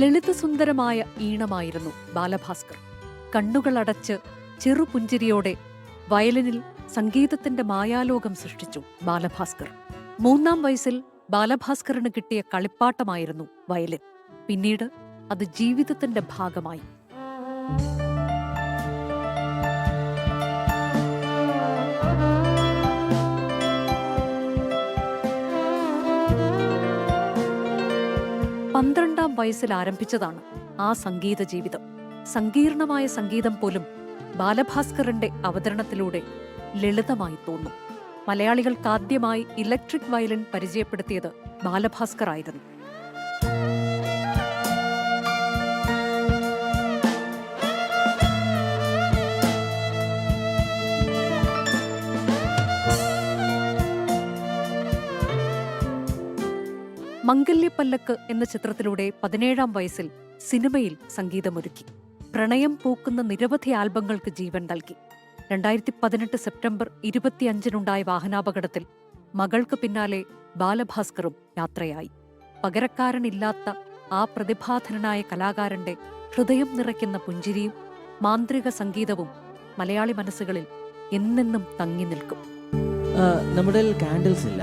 ലളിതസുന്ദരമായ ഈണമായിരുന്നു ബാലഭാസ്കർ. കണ്ണുകളടച്ച് ചെറുപുഞ്ചിരിയോടെ വയലിനിൽ സംഗീതത്തിന്റെ മായാലോകം സൃഷ്ടിച്ചു ബാലഭാസ്കർ. മൂന്നാം വയസ്സിൽ ബാലഭാസ്കറിന് കിട്ടിയ കളിപ്പാട്ടമായിരുന്നു വയലിൻ. പിന്നീട് അത് ജീവിതത്തിന്റെ ഭാഗമായി. പന്ത്രണ്ടാം വയസ്സിൽ ആരംഭിച്ചതാണ് ആ സംഗീത ജീവിതം. സങ്കീർണമായ സംഗീതം പോലും ബാലഭാസ്കറിന്റെ അവതരണത്തിലൂടെ ലളിതമായി തോന്നും. മലയാളികൾക്കാദ്യമായി ഇലക്ട്രിക് വയലിൻ പരിചയപ്പെടുത്തിയത് ബാലഭാസ്കർ ആയിരുന്നു. മംഗല്യപ്പല്ലക്ക് എന്ന ചിത്രത്തിലൂടെ പതിനേഴാം വയസ്സിൽ സിനിമയിൽ സംഗീതമൊരുക്കി. പ്രണയം പൂക്കുന്ന നിരവധി ആൽബങ്ങൾക്ക് ജീവൻ നൽകി. രണ്ടായിരത്തി പതിനെട്ട് സെപ്റ്റംബർ ഇരുപത്തിയഞ്ചിനുണ്ടായ വാഹനാപകടത്തിൽ മകൾക്ക് പിന്നാലെ ബാലഭാസ്കറും യാത്രയായി. പകരക്കാരനില്ലാത്ത ആ പ്രതിഭാധനനായ കലാകാരന്റെ ഹൃദയം നിറയ്ക്കുന്ന പുഞ്ചിരിയും മാന്ത്രിക സംഗീതവും മലയാളി മനസ്സുകളിൽ എന്നെന്നും തങ്ങി നിൽക്കും. നമ്മുടെ കാൻഡിൽസ് ഇല്ല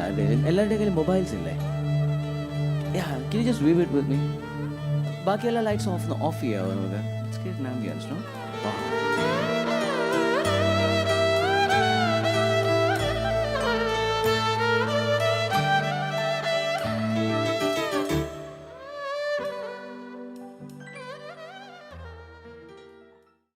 എല്ലാവരുടെ കയ്യിൽ മൊബൈൽസ് ഇല്ലേ? Yeah, can you just weave it with me? Baaki lights off, off here. It's great ambience, no? Wow.